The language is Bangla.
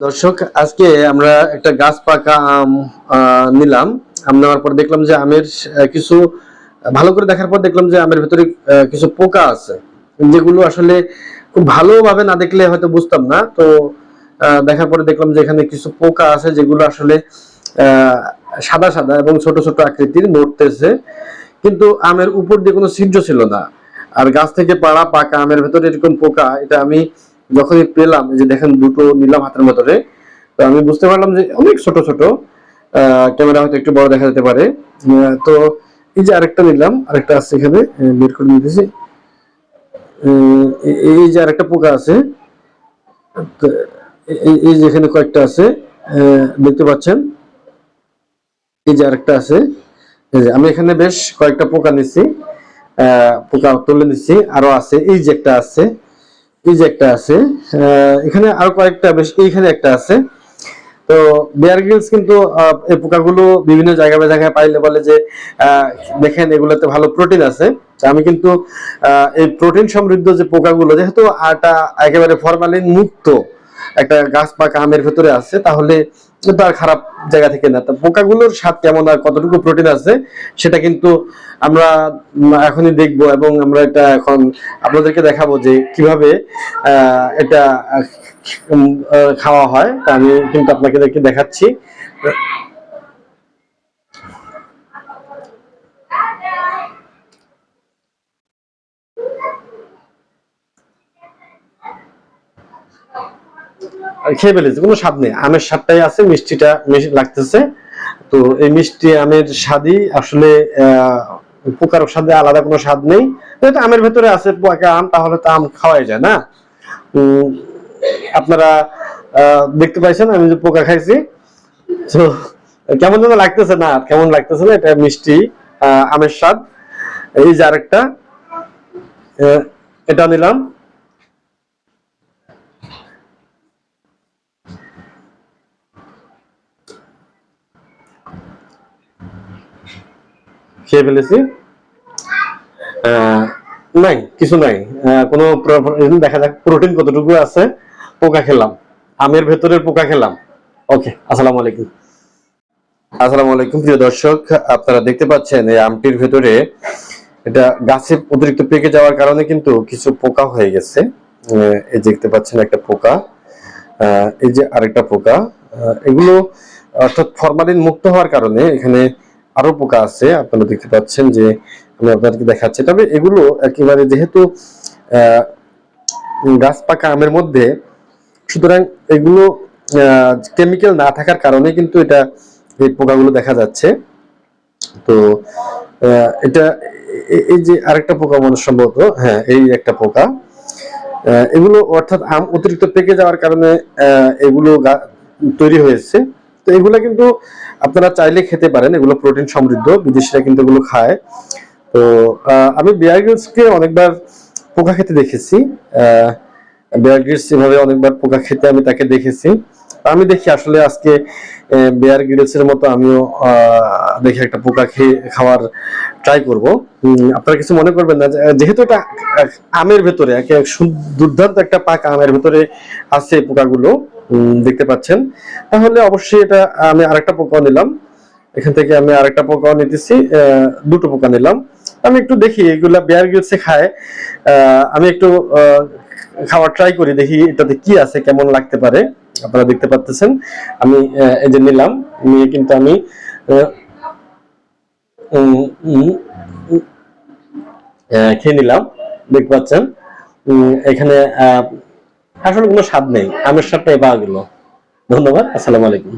দর্শক, আজকে আমরা একটা গাছ পাকা আম নিলাম। আম নেওয়ার পর দেখলাম যে আমের কিছু, ভালো করে দেখার পর দেখলাম যে আমের ভেতরে কিছু পোকা আছে। যেগুলো আসলে খুব ভালোভাবে না দেখলে হয়তো বুঝতাম না। তো দেখার পরে দেখলাম যে এখানে কিছু পোকা আছে যেগুলো আসলে সাদা সাদা এবং ছোট ছোট আকৃতির নড়তেছে কিন্তু আমের উপর দিয়ে কোনো ছিদ্র ছিল না। আর গাছ থেকে পাড়া পাকা আমের ভেতরে এরকম পোকা, এটা আমি যখনই পেলাম যে দেখেন দুটো নিলাম হাতের ভেতরে, তো আমি বুঝতে পারলাম যে অনেক ছোট ছোট ক্যামেরা হয়তো একটু বড় দেখা যেতে পারে। তো এই যে আরেকটা নিলাম, আরেকটা আছে এখানে বের করে নিতেছি। এই- যে আরেকটা পোকা আছে এই- যে এখানে কয়েকটা আছে দেখতে পাচ্ছেন? এই যে আরেকটা আছে আমি এখানে বেশ কয়েকটা পোকা নিচ্ছি পোকা তুলে নিচ্ছি আরও আছে, এই যে একটা আছে এই যে একটা আছে এখানে আরও কয়েকটা বেশ, এইখানে একটা আছে। তো বেয়ার গ্রিলস কিন্তু এই পোকাগুলো বিভিন্ন জায়গায় জায়গায় পাইলে বলে যে দেখেন এগুলোতে ভালো প্রোটিন আছে। আমি কিন্তু এই প্রোটিন সমৃদ্ধ যে পোকাগুলো, যেহেতু আটা একেবারে ফরমালিন মুক্ত একটা গাছ পাকা আমের ভেতরে আছে, তাহলে কিন্তু আর খারাপ জায়গা থেকে না। পোকাগুলোর স্বাদ কেমন আর কতটুকু প্রোটিন আছে, সেটা কিন্তু আমরা এখনই দেখব এবং আমরা এটা এখন আপনাদেরকে দেখাবো যে কীভাবে এটা খাওয়া হয়। তা আমি কিন্তু আপনাকে দেখে দেখাচ্ছি। খেয়ে ফেলেছি, কোনো স্বাদ নেই। আমের স্বাদটাই আছে, মিষ্টিটা লাগতেছে। তো এই মিষ্টি আমের স্বাদই আসলে পোকার স্বাদে আলাদা কোনো স্বাদ নেই। যেহেতু আমের ভেতরে আছে পোকা আম, তাহলে তো আম খাওয়াই যায়, না? আপনারা দেখতে পাইছেন আমি যে পোকা খাইছি। তো কেমন যেন লাগতেছে না, কেমন লাগতেছে না, এটা মিষ্টি আমের স্বাদ। এই যে আরেকটা এটা নিলাম। খেয়ে ফেলেছি। নাই, কিছু নাই। কোনো দেখা যাক প্রোটিন কতটুকু আছে, পোকা খেলাম। আমের ভেতরে পোকা খেলাম। ওকে আসসালামু আলাইকুম। আসসালামু আলাইকুম, প্রিয় দর্শক, আপনারা দেখতে পাচ্ছেন এই আমটির ভেতরে এটা গাছে অতিরিক্ত পেকে যাওয়ার কারণে কিন্তু কিছু পোকা হয়ে গেছে। এই দেখতে পাচ্ছেন একটা পোকা। এই যে আরেকটা পোকা। এগুলো অর্থাৎ ফরমালিন মুক্ত হওয়ার কারণে এখানে আরও পোকা আছে, আপনারা দেখতে পাচ্ছেন যে আমি আপনাদেরকে দেখাচ্ছি। তবে এগুলো একেবারে যেহেতু গাছ পাকা আমের মধ্যে, সুতরাং এগুলো কেমিক্যাল না থাকার কারণে কিন্তু এটা এই পোকাগুলো দেখা যাচ্ছে। তো এটা এই যে আরেকটা পোকা মনে সম্ভবত হ্যাঁ এই একটা পোকা। এগুলো অর্থাৎ আম অতিরিক্ত পেকে যাওয়ার কারণে এগুলো তৈরি হয়েছে। তো এগুলো কিন্তু আপনারা চাইলে খেতে পারেন, এগুলো প্রোটিন সমৃদ্ধ, বিদেশিরা কিন্তু এগুলো খায়। তো আমি বিয়ার গ্রিলসকে অনেকবার পোকা খেতে দেখেছি। বিয়ার গ্রিলস এভাবে অনেকবার পোকা খেতে আমি তাকে দেখেছি। আমি দেখি আসলে আজকে বেয়ার গ্রিলসের মতো আমিও দেখি একটা পোকা খেয়ে খাওয়ার ট্রাই করব। আপনারা কিছু মনে করবেন না যেহেতু এটা আমের ভেতরে দুর্দান্ত একটা পাকা আমের ভেতরে আছে পোকাগুলো দেখতে পাচ্ছেন। তাহলে অবশ্যই এটা আমি আরেকটা পোকা নিলাম। এখান থেকে আমি আরেকটা পোকাও নিতেছি দুটো পোকা নিলাম। আমি একটু দেখি, এগুলা বেয়ার গিলসে খায়। আমি একটু খাওয়ার ট্রাই করি, দেখি এটাতে কি আছে, কেমন লাগতে পারে। আপনারা দেখতে পাচ্ছেন আমি এই যে নিলাম। নিয়ে কিন্তু আমি খেয়ে নিলাম, দেখতে পাচ্ছেন। এখানে আসলে কোনো স্বাদ নেই। আমের স্বাদটাই পাওয়া গেল ধন্যবাদ, আসসালামু আলাইকুম।